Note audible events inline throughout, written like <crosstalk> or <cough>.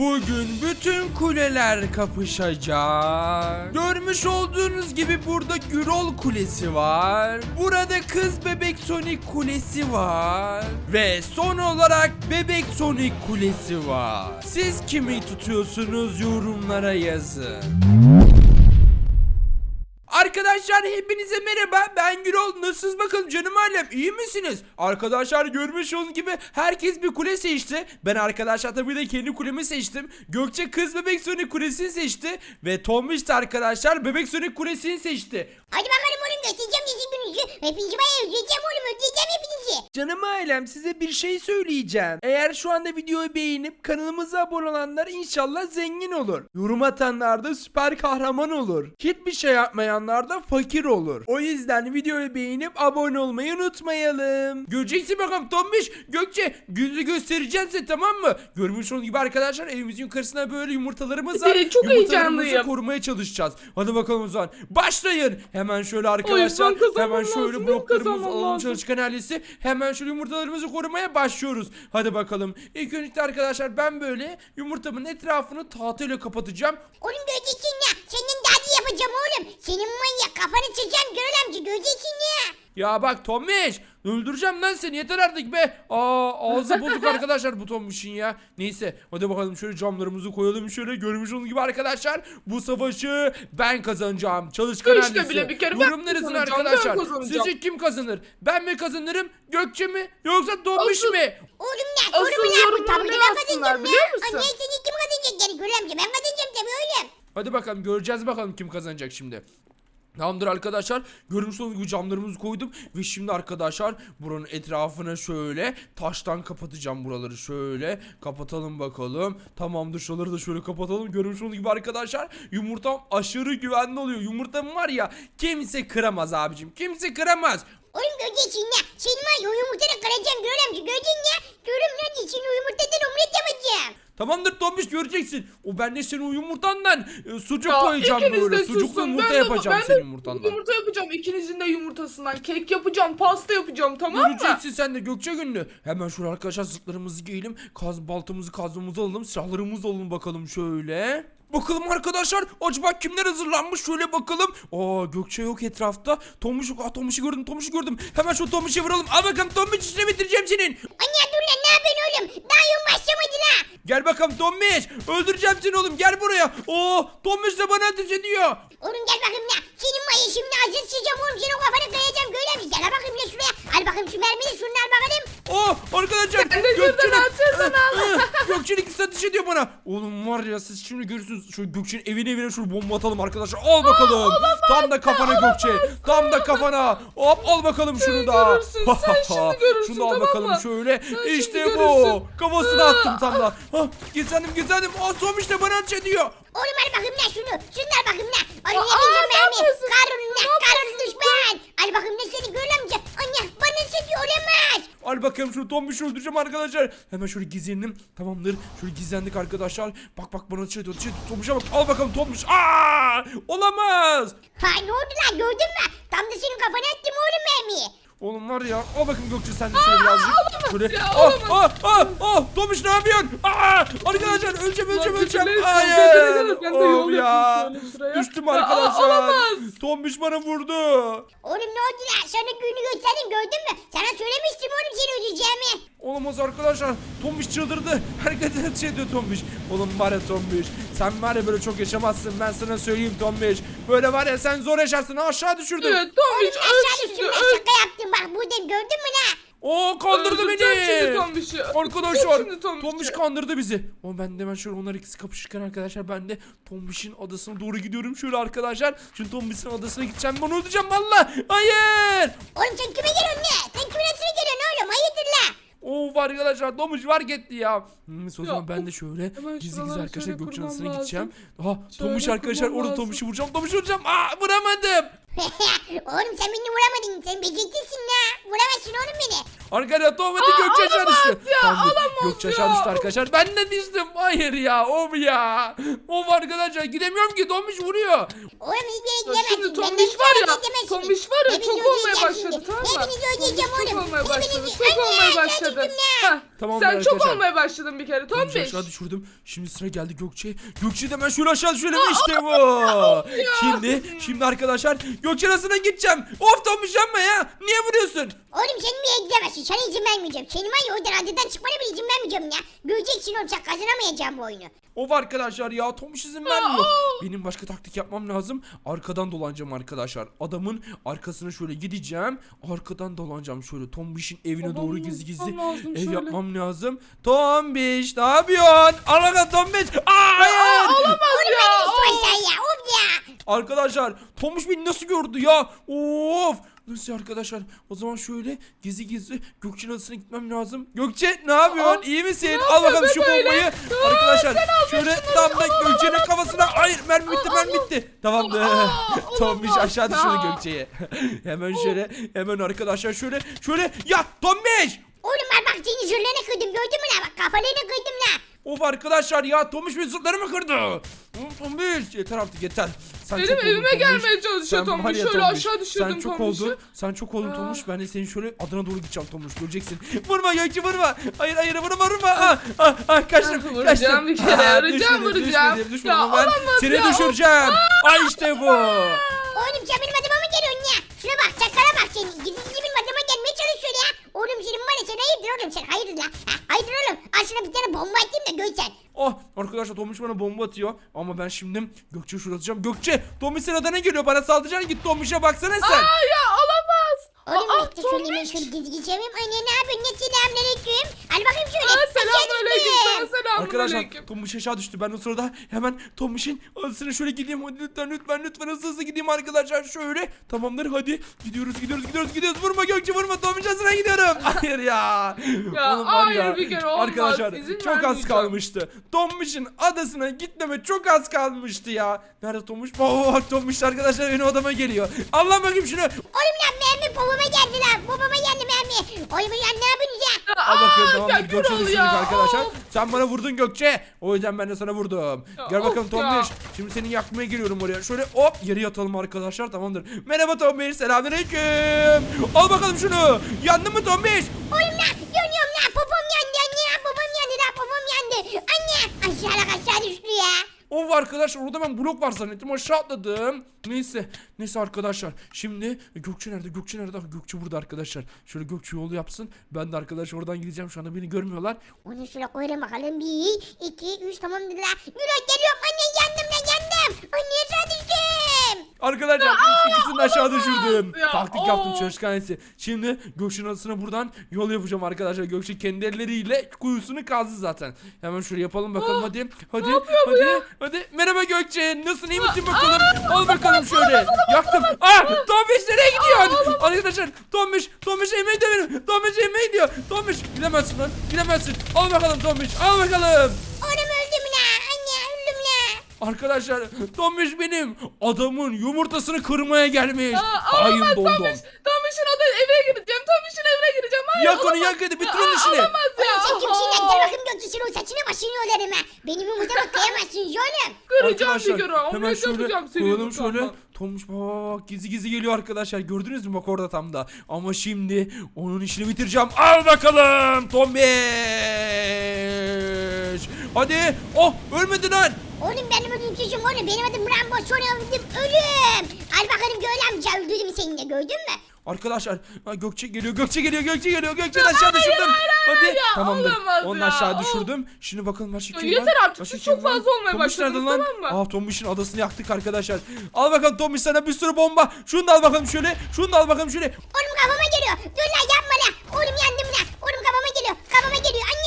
Bugün bütün kuleler kapışacak. Görmüş olduğunuz gibi burada Gürol Kulesi var. Burada Kız Bebek Sonic Kulesi var. Ve son olarak Bebek Sonic Kulesi var. Siz kimi tutuyorsunuz yorumlara yazın. Arkadaşlar hepinize merhaba ben Gürol nasılsınız bakalım canım ailem iyi misiniz? Arkadaşlar görmüş olduğunuz gibi herkes bir kule seçti. Ben arkadaşlar tabii de kendi kulemi seçtim. Gökçe kız bebek Sonic kulesini seçti. Ve Tombiş de arkadaşlar bebek Sonic kulesini seçti. Hadi bakalım oğlum göstereceğim sizin gününüzü. Hepinizi ben öldüreceğim oğlum öldüreceğim hepinizi. Canım ailem size bir şey söyleyeceğim. Eğer şu anda videoyu beğenip kanalımıza abone olanlar inşallah zengin olur. Yorum atanlar da süper kahraman olur. Hiçbir şey yapmayanlar da fakir olur. O yüzden videoyu beğenip abone olmayı unutmayalım. Göreceksin bakalım Tombiş. Gökçe yüzü göstereceğim size tamam mı? Görmüş olduğunuz gibi arkadaşlar evimizin yukarısına böyle yumurtalarımız var. <laughs> Çok Yumurtalarımızı heyecanlıyım. korumaya çalışacağız. Hadi bakalım o zaman. Başlayın. Hemen şöyle arkadaşlar. ben kazanmam hemen şöyle lazım, benim bloklarımızı kazanmam alalım lazım. çalışkan ailesi. Hemen şöyle yumurtalarımızı korumaya başlıyoruz. Hadi bakalım. İlk öncelikle arkadaşlar ben böyle yumurtamın etrafını tahtayla kapatacağım. Oğlum göreceksin ya. Senin daddy yapacağım oğlum. Senin manyak kafanı çekeceğim Görül amca göreceksin ya. Ya bak Tomiş öldüreceğim lan seni yeter artık be. Aa ağzı bozuk <laughs> arkadaşlar bu Tomiş'in ya. Neyse hadi bakalım şöyle camlarımızı koyalım şöyle görmüş olduğunuz gibi arkadaşlar. Bu savaşı ben kazanacağım. Çalışkan İşte ailesi. bile bir kere ben Yorumlar yazın kazanacağım, arkadaşlar. ben kazanacağım. Sizce kim kazanır? Ben mi kazanırım? Gökçe mi? Yoksa Tomiş Asıl- mi? Oğlum ne? Asıl Sorumu ne? Bu yorumları tabii ki ne ben yazsınlar kazanacağım biliyor musun? Anne seni kim kazanacak yani amca ben kazanacağım tabii oğlum. Hadi bakalım göreceğiz bakalım kim kazanacak şimdi. Tamamdır arkadaşlar. Görmüş olduğunuz gibi camlarımızı koydum. Ve şimdi arkadaşlar buranın etrafına şöyle taştan kapatacağım buraları şöyle. Kapatalım bakalım. Tamamdır şuraları da şöyle kapatalım. Görmüş olduğunuz gibi arkadaşlar yumurtam aşırı güvenli oluyor. Yumurtam var ya kimse kıramaz abicim. Kimse kıramaz. Oğlum göreceksin ya. Senin var ya o yumurtanı kıracağım Görül amca göreceksin ya. Görüm lan için o yumurtadan omlet yapacağım. Tamamdır Tombiş göreceksin. O ben de senin yumurtandan e, sucuk Ya, koyacağım ikiniz böyle. de Sucuklu susun. yumurta Ben de- yapacağım ben de senin yumurtandan. Yumurta yapacağım. İkinizin de yumurtasından. Kek yapacağım. Pasta yapacağım tamam mı? Göreceksin sen de Gökçe Günlü. Hemen şöyle arkadaşlar zırhlarımızı giyelim. Kaz baltamızı kazmamızı alalım. Silahlarımızı alalım bakalım şöyle. Bakalım arkadaşlar acaba kimler hazırlanmış şöyle bakalım. Aa Gökçe yok etrafta. Tomuş yok. Aa Tomuş'u gördüm Tomuş'u gördüm. Hemen şu Tomuş'u vuralım. Al bakalım Tomuş işini bitireceğim senin. Anne dur lan ne yapıyorsun oğlum? Daha yum başlamadı la. Gel bakalım Tomuş. Öldüreceğim seni oğlum gel buraya. Oo Tomuş da bana ateş ediyor. Oğlum gel bakayım la. Senin ya şimdi acil sıcağım oğlum. Senin kafanı kayacağım Görül amca. Gel bakayım la şuraya. Al bakayım şu mermiyi şunu al bakalım. Oh arkadaşlar de şuradan al. Gökçe'nin ikisi ateş ediyor bana. Oğlum var ya siz şimdi görürsünüz. Şu Gökçe'nin evine evine şunu bomba atalım arkadaşlar. Al bakalım. Tam da kafana Gökçe. Tam da kafana. Hop al bakalım şunu da. görürsün, sen <laughs> şimdi görürsün, Şunu al tamam bakalım mı? şöyle. Sen işte şimdi bu. görürsün. Kafasına attım tam da. Hah, gizlendim gizlendim. Aa Tom işte bana ateş ediyor. Oğlum al bakayım la şunu. Şunu al bakayım la. Oğlum Aa, ne diyeceğim ne mermi? yapıyorsun? Karun la. Ne Karun yapıyorsun? düşman. Al bakayım ne seni Görül amca. Anne bana seni olamaz. Al bakayım şunu Tom bir şey öldüreceğim arkadaşlar. Hemen şöyle gizlenelim. Tamamdır. Şöyle gizlendik arkadaşlar. Bak bak bana ateş ediyor. Ateş ediyor. Tomuş'a bak. Al bakalım Tomuş. Aa! Olamaz. Ha ne oldu lan gördün mü? Tam da senin kafana attım oğlum mermiyi. Oğlum var ya al bakın Gökçe sen de şöyle birazcık. Şöyle. ya, ah, ah, ah, ah, Tomuş ne yapıyorsun? Aa, arkadaşlar öleceğim öleceğim öleceğim. Hayır. Oğlum ya. Düştüm Ya, arkadaşlar. olamaz. Tomuş bana vurdu. Oğlum ne oldu lan? Sana günü gösterdim gördün mü? Sana söylemiştim oğlum seni öldüreceğimi. Olamaz arkadaşlar. Tomuş çıldırdı. <laughs> Herkese şey diyor Tomuş. Oğlum var ya Tomuş. Sen var ya böyle çok yaşamazsın. Ben sana söyleyeyim Tomuş. Böyle var ya sen zor yaşarsın. Aşağı düşürdüm. Evet Tom Oğlum hiç aşağı öl şimdi ben öl. şaka yaptım bak buradayım gördün mü la? Oo kandırdı Öldüreceğim şimdi beni. Tombiş'i. Arkadaşlar Öldüreceğim şimdi Tombiş'i. Tombiş kandırdı bizi. Ama ben de hemen şöyle onlar ikisi kapışırken arkadaşlar ben de Tombiş'in adasına doğru gidiyorum şöyle arkadaşlar. Şimdi Tombiş'in adasına gideceğim ben onu öldüreceğim valla. Hayır. Oğlum sen kime geliyorsun ne? Sen kimin atına geliyorsun oğlum? Hayırdır la? Of arkadaşlar Tombiş var gitti ya. Hmm, o zaman ben de şöyle Hemen gizli şuraları gizli arkadaşlar şöyle Gökçe'nin kurmam adasına lazım. gideceğim. Aha Şöyle arkadaşlar kurmam orada lazım. Tombiş'i vuracağım Tombiş'i vuracağım. Aa vuramadım. <laughs> oğlum sen beni vuramadın. Sen beceriksizsin ya. Vuramazsın oğlum beni. Arkadaşlar Tom hadi Gökçe aşağı olamaz düştü. ya, olamaz Gökçe ya. arkadaşlar. Ben de düştüm. Hayır ya of ya. Of arkadaşlar gidemiyorum ki Tomiş vuruyor. Oğlum hiçbir yere Ya gidemezsin. şimdi Benden Tombiş hiçbir var yere ya, gidemezsiniz. Tombiş var ya Hepinizi çok olmaya öldüreceğim başladı şimdi. tamam mı? Hepinizi öldüreceğim Tombiş oğlum. Çok olmaya başladı. Hepinizi- Çok Anne, olmaya başladı. ya. Heh, Tamam Sen çok arkadaşlar. olmaya başladın bir kere Tombiş aşağı düşürdüm. Şimdi sıra geldi Gökçe. Gökçe de ben şöyle aşağı düşürelim işte bu. Şimdi şimdi arkadaşlar Gökçe arasına gideceğim. Of Tombiş yapma ya. Niye vuruyorsun? Oğlum sen yere gidemezsin. Sana izin vermeyeceğim. Senin var ya oradan adından çıkmana bile izin vermeyeceğim ya. Göreceksin oğlum sen kazanamayacağım bu oyunu. Of arkadaşlar ya Tomuş izin vermiyor. Benim başka taktik yapmam lazım. Arkadan dolanacağım arkadaşlar. Adamın arkasına şöyle gideceğim. Arkadan dolanacağım şöyle Tombiş'in evine Babam doğru gizli gizli lazım ev şöyle. yapmam lazım. Tombiş ne yapıyorsun? Al bakalım Tombiş. Aa, hayır. Oğlum ya, beni of. istiyorsan ya. Of ya. Arkadaşlar Tomuş beni nasıl gördü ya? Of. Nasıl arkadaşlar? O zaman şöyle gizli gizli Gökçe'nin adasına gitmem lazım. Gökçe ne yapıyorsun? Aa, İyi misin? ne Al bakalım şu be böyle? bombayı. Aa, Arkadaşlar şöyle tam da Gökçe'nin kafasına. Hayır mermi bitti mermi bitti. Tamamdır. <laughs> Tombiş aşağı düşürdü Gökçe'yi. <laughs> hemen şöyle hemen arkadaşlar şöyle şöyle ya Tombiş. Oğlum ben bak senin zırhlarını kırdım. Gördün mü la? Bak kafalarını kırdım la. Of arkadaşlar ya Tomuş benim zırhlarımı kırdı. Tombiş yeter artık yeter. Sen Benim çok oldun evime Tombiş. gelmeye çalışıyor Sen var ya Şöyle aşağı düşürdüm Sen çok Tombiş'i. oldun. Sen çok oldun Aa. Tomuş. Ben de seni şöyle adına doğru gideceğim Tomuş. Göreceksin. <laughs> Vurma Gökçe vurma. Hayır hayır vurma vurma. Ah, ah, ah, kaçtım. Vuracağım kaçtım. bir kere, Ah, vuracağım, düşmedim, vuracağım. Düşmedim, düşmedim. Ya, ben olamaz seni ya. düşüreceğim. Ay işte bu. Oğlum sen benim adıma mı geliyorsun ya? Şuna bak çakala bak senin. Gizli gizli benim adıma gelmeye çalışıyor ya. Oğlum senin var ya sen hayırdır oğlum sen hayırdır la. Ha, hayırdır oğlum. Al şuna bir tane bomba atayım da görsen. Oh arkadaşlar Tomuş bana bomba atıyor. Ama ben şimdi Gökçe şurada atacağım. Gökçe Tomuş senin adana geliyor. Bana saldıracaksın. Git Tomuş'a baksana sen. Aa ya olamaz. Oğlum Aa, bekle şöyle ben şöyle yapayım. Anne ne yapıyorsun? Ne selamünaleyküm. Al bakayım şöyle. Aa, Aşağı Selamünaleyküm düştüm. sana Arkadaşlar selamünaleyküm. Tomuş aşağı düştü. Ben o sırada hemen Tomuş'un adasına şöyle gideyim. Hadi lütfen lütfen lütfen hızlı hızlı gideyim arkadaşlar. Şöyle. Tamamdır hadi. Gidiyoruz gidiyoruz gidiyoruz gidiyoruz. Vurma Gökçe vurma. Tomuş adasına gidiyorum. <laughs> Hayır ya. Ya, Oğlum var hayır, bir kere olmaz. Arkadaşlar İzin çok az vermeyeceğim. kalmıştı. Tomuş'un adasına gitmeme çok az kalmıştı ya. Nerede Tomuş? Oo Tomuş arkadaşlar benim odama geliyor. Allah bakayım şunu. Oğlum lan lan. Babama geldi mermi. Oğlum lan ne yapıyorsunuz ya? Al bakayım tamamdır gel Gökçe düşürdük ya, arkadaşlar. of. Sen bana vurdun Gökçe. O yüzden ben de sana vurdum. Ya, Gel bakalım of Tombiş. ya. Şimdi seni yakmaya geliyorum oraya. Şöyle hop yere yatalım arkadaşlar tamamdır. Merhaba Tombiş selamünaleyküm. Al bakalım şunu. Yandın mı Tombiş? Oğlum lan yanıyorum lan. Babam yandı anne. Babam yandı lan. Babam yandı. Anne aşağıya aşağı düştü ya. Of arkadaşlar orada ben blok var zannettim aşağı atladım. Neyse neyse arkadaşlar şimdi Gökçe nerede Gökçe nerede Ah, Gökçe burada arkadaşlar. Şöyle Gökçe yolu yapsın. Ben de arkadaş oradan gideceğim şu anda beni görmüyorlar. Onu şöyle koyalım bakalım. Bir, iki, üç tamam dediler. Yürü geliyorum anne yandım lan yandım. Anne aşağı düştüm. Arkadaşlar ikisini de aşağı düşürdüm. ya, Taktik yaptım of. çalışkanesi. Şimdi Gökçe'nin adısına buradan yol yapacağım arkadaşlar. Gökçe kendi elleriyle kuyusunu kazdı zaten. Hemen şöyle yapalım bakalım hadi. Hadi hadi hadi. Merhaba Gökçe. Nasılsın iyi misin bakalım? Al bakalım şöyle. Yaktım. Ah Tombiş nereye gidiyorsun? Arkadaşlar Tombiş Tombiş yemeğe gidiyor benim. Tombiş yemeğe gidiyor. Tombiş gidemezsin lan. Gidemezsin. Al bakalım Tombiş. Al bakalım. Oğlum öldüm la. Anne öldüm la. Arkadaşlar Tombiş benim adamın yumurtasını kırmaya gelmiş. Aa, Hain olamaz dondon. Tomiş. Tomiş'in oda evine gireceğim. Tomiş'in evine gireceğim. Hayır Yak onu yak hadi bitir onun işini. Olamaz ya. Oğlum sen kimsin lan? Gel bakayım Gökçe'sin <laughs> o saçını başını yolarım ha. Benim umuda bak kıyamazsın oğlum. Kıracağım bir kere. hemen Omlet şöyle seni. koyalım şöyle. yumurtamla. Tombiş bak gizli gizli geliyor arkadaşlar. Gördünüz mü bak orada tam da. Ama şimdi onun işini bitireceğim. Al bakalım Tombiş. Hadi. Oh ölmedi lan. Oğlum benim adım çocuğum oğlum. Benim adım Rambo. Sonra öldüm ölüm. Al bakalım Göğe amca öldürdüm seni de gördün mü? Arkadaşlar ha, Gökçe geliyor Gökçe geliyor Gökçe geliyor Gökçe'den aşağı düşürdüm. Hadi ya, tamamdır. olamaz Onu ya, aşağı of. düşürdüm. Şimdi bakalım başka Ya kim yeter var? artık, Başka siz kim çok var? fazla olmaya Tombiş başladınız, nerede lan? tamam mı? Aa Tombiş'in adasını yaktık arkadaşlar. Al bakalım Tombiş sana bir sürü bomba. Şunu da al bakalım şöyle. Şunu da al bakalım şöyle. Oğlum kafama geliyor. Dur lan yapma lan. Oğlum yandım lan. Oğlum kafama geliyor. Kafama geliyor anne.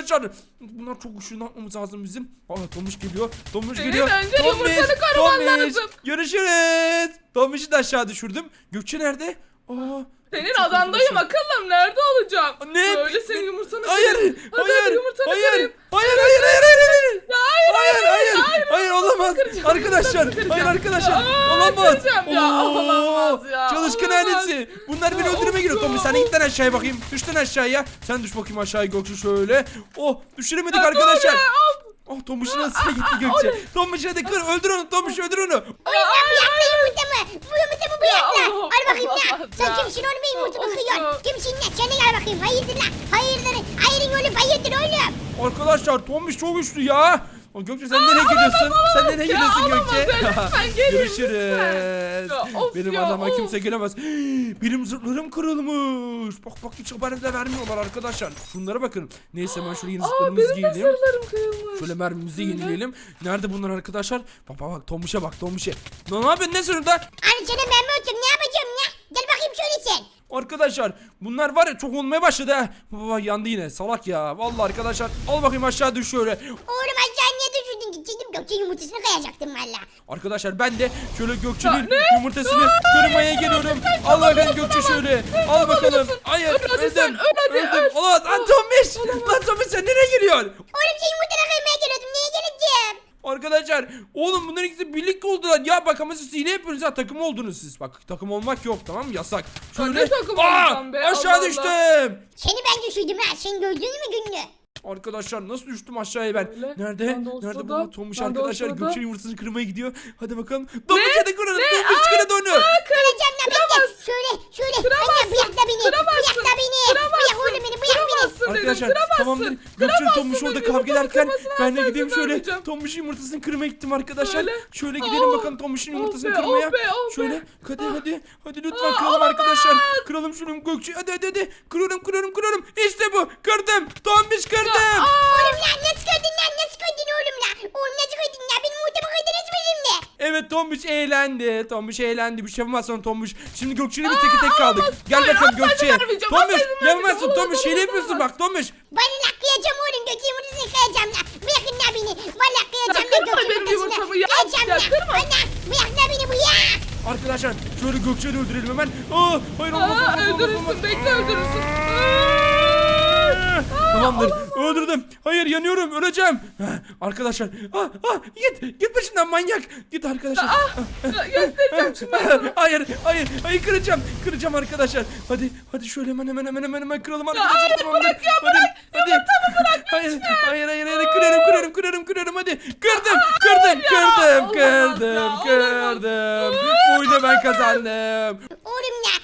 Arkadaşlar bunlar çok yapmamız lazım bizim? Aa Tomuş geliyor. Senin geliyor. önce yumurtanı lazım. Görüşürüz. Tomuş'u da aşağı düşürdüm. Gökçe nerede? Aa. Senin adandayım arkadaşlar. akıllım. Nerede olacağım? Ne? Böyle senin yumurtanı Hayır. kırayım. Hadi Hayır. hadi yumurtanı Hayır. kırayım. Hayır hayır hayır hayır hayır. Ya hayır Hayır hayır. hayır. kıracağım. Hayır arkadaşlar. Aa, olamaz. kıracağım ya, Oo, olamaz ya, Çalışkan olamaz. ailesi. Bunlar beni Ya, öldürmeye of geliyor. Tommy ya, sen of. git lan aşağıya bakayım. Düş lan aşağıya. Sen düş bakayım aşağıya Gökçe şöyle. Oh düşüremedik Ya, arkadaşlar. Tommy, of. Oh Tombiş'in nasıl gitti Gökçe. Tombiş hadi kır öldür onu Tombiş öldür onu. Oğlum ya bu yakla yumurta mı? Bu yumurta mı bu yakla? Allah Al bakayım. Allah Sen ya. kimsin oğlum benim yumurtamı kırıyorsun? Kimsin ya? Sen de gel bakayım. Hayırdır lan? Hayırdır. Hayırın oğlum hayırdır oğlum. Arkadaşlar Tombiş çok güçlü ya. O Gökçe sen nereye gidiyorsun? Sen nereye gidiyorsun Gökçe? ya, lütfen gelin, <laughs> Görüşürüz. lütfen. Ya, of Benim ya, adama of. kimse gelemez. <gasps> Benim zırhlarım kırılmış. Bak bak hiç haber bile vermiyorlar arkadaşlar. Şunlara bakın. Neyse ben şöyle yeni Aa zırhlarımızı benim de sırlarım kırılmış. Şöyle mermimizi yenileyelim. Nerede bunlar arkadaşlar? Bak bak bak Tombiş'e bak Tombiş'e. Lan ne yapıyorsun ne sırrında? Anne sana ben mi oturum? Ne yapacağım ya? Gel bakayım şöyle sen. Arkadaşlar bunlar var ya çok olmaya başladı ha. Baba yandı yine salak ya. Vallahi arkadaşlar al bakayım aşağı düş şöyle. Oğlum aşağı Gidecektim Gökçe yumurtasını kayacaktım valla. Arkadaşlar ben de şöyle Gökçe'nin yumurtasını kırmaya geliyorum. Al bakalım Gökçe şöyle. Al bakalım. Hayır öldüm. Öldüm. öl. Olamaz. Lan Tombiş. Lan Tombiş sen nereye giriyorsun? Oğlum sen yumurtana kıymaya geliyordum. Niye geleceğim? Arkadaşlar oğlum bunların ikisi birlikte oldular. Ya bak ama siz hile yapıyorsunuz ha takım oldunuz siz. Bak takım olmak yok tamam mı? Yasak. Ya ne takım Aa, olacağım be? Aşağı Allah Allah. düştüm. Seni ben düşürdüm ha. Sen gördün mü günlü? Arkadaşlar nasıl düştüm aşağıya ben? Öyle. Nerede? Ben de o Nerede sırada- bu Tomuş ben de arkadaşlar sırada- Gökçe yumurtasını kırmaya gidiyor. Hadi bakalım. Tomuş hadi kırın. Tomuş kırın onu. Kıracağım lan bekle. Şöyle şöyle. Anne bıyakla beni. Kıramazsın. Bıyakla beni. Bıyak oğlum beni bıyak Kıramazsın dedim, Arkadaşlar kıramazsın. tamamdır. Gökçe Kıramazsın Tomuş orada dedim, kavga ederken ben de gideyim şöyle. Tomuş'un yumurtasını kırmaya gittim arkadaşlar. Öyle. Şöyle gidelim Oh. bakalım Tomuş'un Oh yumurtasını be, kırmaya. oh be, oh be. Şöyle hadi hadi. Hadi lütfen kıralım arkadaşlar. Kıralım şunu Gökçe. Hadi hadi hadi. Kırıyorum kırıyorum kırıyorum. İşte bu. Kırdım. Tomuş kırdım. Oğlum lan nasıl kırdın lan nasıl kırdın oğlum lan? Oğlum nasıl kırdın ya? Benim yumurtamı kırdınız mı şimdi? Evet Tombiş eğlendi. Tombiş eğlendi. Bir şey yapamazsın Tombiş. Şimdi Gökçe ile biz tek tek kaldık. Gel bakalım Gökçe. Tombiş yapamazsın. Tombiş Olamaz, yapıyorsun olamaz. bak Tombiş. Bana lan kıyacağım oğlum Gökçe yumurtasını kıyacağım lan. Bırakın lan beni. Valla kıyacağım Ya lan kırma benim yumurtamı ya. Kıyacağım Ya kırma. Ana bırak lan beni bu ya. Arkadaşlar şöyle Gökçe'yi öldürelim hemen. Aa, hayır olmaz. Aa, olmaz, olmaz, olmaz. öldürürsün bekle öldürürsün. Tamamdır. Öldürdüm. Hayır yanıyorum. Öleceğim. Arkadaşlar. Ah, ah, git. Git başından manyak. Git arkadaşlar. Ah, Ah, göstereceğim şimdi hayır, hayır, hayır kıracağım. Kıracağım arkadaşlar. Hadi, hadi şöyle hemen hemen hemen hemen hemen kıralım arkadaşlar. hayır, tamamdır. bırak ya, hadi, hadi. Hayır, hayır, hayır, hayır, kırarım, kırarım, kırarım, kırarım. Hadi, kırdım, kırdım, kırdım, kırdım, kırdım. Bu oyunu ben kazandım. Oğlum ya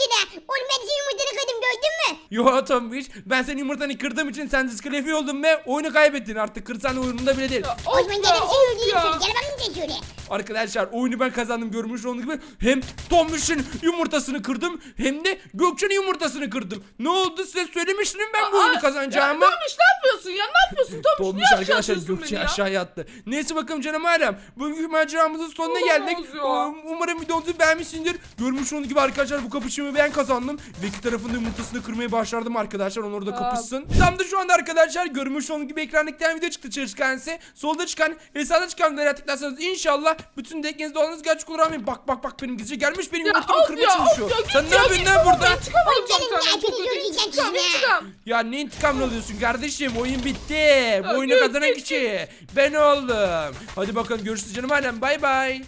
yine? Oğlum ben senin yumurtanı kırdım gördün mü? Yo Tombiş, ben senin yumurtanı kırdığım için sen diskalifiye oldun ve oyunu kaybettin. Artık kırsan umurumda bile değil. Of zaman ya, gelin seni of öldüreyim ya. şöyle. Gel bakayım sen şöyle. Arkadaşlar oyunu ben kazandım görmüş olduğunuz gibi. Hem Tombiş'in yumurtasını kırdım hem de Gökçe'nin yumurtasını kırdım. Ne oldu size söylemiştim ben bu oyunu kazanacağımı. Ya, Tombiş ne yapıyorsun ya ne yapıyorsun Tombiş niye aşağı arkadaşlar atıyorsun Gökçe beni ya? aşağıya attı. Neyse bakalım canım ailem. Bugünkü maceramızın sonuna Olamaz geldik. ya. Um, Umarım videomuzu beğenmişsindir. Görmüş olduğunuz gibi arkadaşlar bu kapışımı ben kazandım. Ve iki tarafın da yumurtasını kırmayı başardım arkadaşlar. Onlar da kapışsın. Tam da şu anda arkadaşlar görmüş olduğunuz gibi ekranda iki tane video çıktı çalışkan ise. Solda çıkan ve sağda çıkan videolara tıklarsanız inşallah bütün deklinizde olanınız gerçek olur. Amin. Bak bak bak benim gizlice gelmiş benim yumurtamı kırmaya çalışıyor. Sen ne ya, yapıyorsun lan burada? Ya, ne intikamını alıyorsun kardeşim? Oyun bitti. Bu oyunu kazanan kişi ben oldum. Hadi bakalım görüşürüz canım alem. Bay bay.